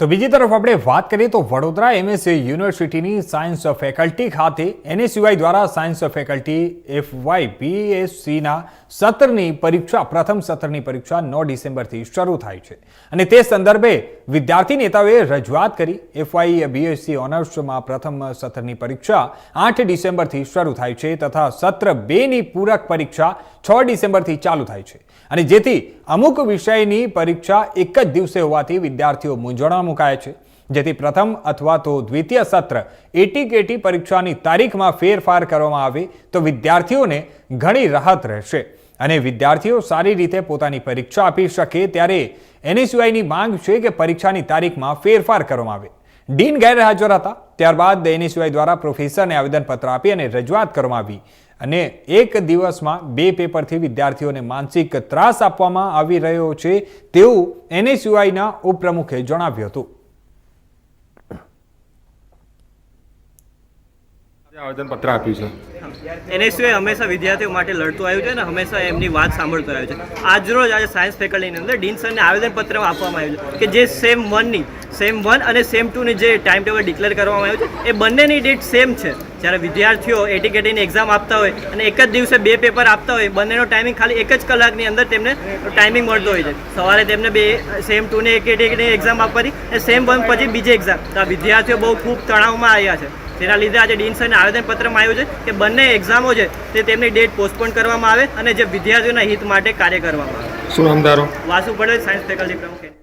તો બીજી તરફ આપણે વાત કરીએ તો વડોદરા એમએસસી યુનિવર્સિટીની સાયન્સ ફેકલ્ટી ખાતે એનએસયુઆઈ દ્વારા સાયન્સ ફેકલ્ટી એફવાય બીએસસીના સત્રની પરીક્ષા, પ્રથમ સત્રની પરીક્ષા નવ ડિસેમ્બરથી શરૂ થાય છે. અને તે સંદર્ભે વિદ્યાર્થી નેતાઓએ રજૂઆત કરી એફવાય બીએસસી ઓનર્સમાં પ્રથમ સત્રની પરીક્ષા આઠ ડિસેમ્બરથી શરૂ થાય છે તથા સત્ર બેની પૂરક પરીક્ષા છ ડિસેમ્બરથી ચાલુ થાય છે. અને જેથી અમુક વિષયની પરીક્ષા એક જ દિવસે હોવાથી વિદ્યાર્થીઓ મૂંઝવણમાં મુકાય છે. જેથી પ્રથમ અથવા તો દ્વિતીય સત્ર એટી કેટી પરીક્ષાની તારીખમાં ફેરફાર કરવામાં આવે તો વિદ્યાર્થીઓને ઘણી રાહત રહેશે. અને વિદ્યાર્થીઓ સારી રીતે પોતાની પરીક્ષા આપી શકે ત્યારે એનએસયુઆઈની માંગ છે કે પરીક્ષાની તારીખમાં ફેરફાર કરવામાં આવે. ડીન ગેરહાજર હતા. ત્યારબાદ એનએસયુઆઈ દ્વારા પ્રોફેસરને આવેદનપત્ર આપી અને રજૂઆત કરવામાં આવી. અને એક દિવસમાં બે પેપરથી વિદ્યાર્થીઓને માનસિક ત્રાસ આપવામાં આવી રહ્યો છે તેવું એનએસયુઆઈના ઉપપ્રમુખે જણાવ્યું હતું. આવેદનપત્ર આપ્યું છે. એનએસયુએ હંમેશા વિદ્યાર્થીઓ માટે લડતું આવ્યું છે અને હંમેશા એમની વાત સાંભળતું આવ્યું છે. આજરોજ આજે સાયન્સ ફેકલ્ટીની અંદર ડીન સરને આવેદનપત્ર આપવામાં આવ્યું છે કે જે સેમ વનની સેમ વન અને સેમ ટુની જે ટાઈમ ટેબલ ડિક્લેર કરવામાં આવ્યું છે એ બંનેની ડેટ સેમ છે. જ્યારે વિદ્યાર્થીઓ એટીકેટીની એક્ઝામ આપતા હોય અને એક જ દિવસે બે પેપર આપતા હોય બંનેનો ટાઈમિંગ ખાલી એક જ કલાકની અંદર તેમને ટાઈમિંગ મળતો હોય છે. સવારે તેમને બે સેમ ટુની એટીકેટીની એક્ઝામ આપવાની અને સેમ વન પછી બીજી એક્ઝામ તો આ વિદ્યાર્થીઓ બહુ ખૂબ તણાવમાં આવ્યા છે. તેના લીધે આજે ડીન સરને આવેદનપત્રમાં આવ્યું છે કે બંને એક્ઝામો છે તે તેમની ડેટ પોસ્ટપોન કરવામાં આવે અને જે વિદ્યાર્થીઓના હિત માટે કાર્ય કરવામાં આવે. શું વાસુ પટેલ સાયન્સ ફેકલ્ટી પ્રમુખ.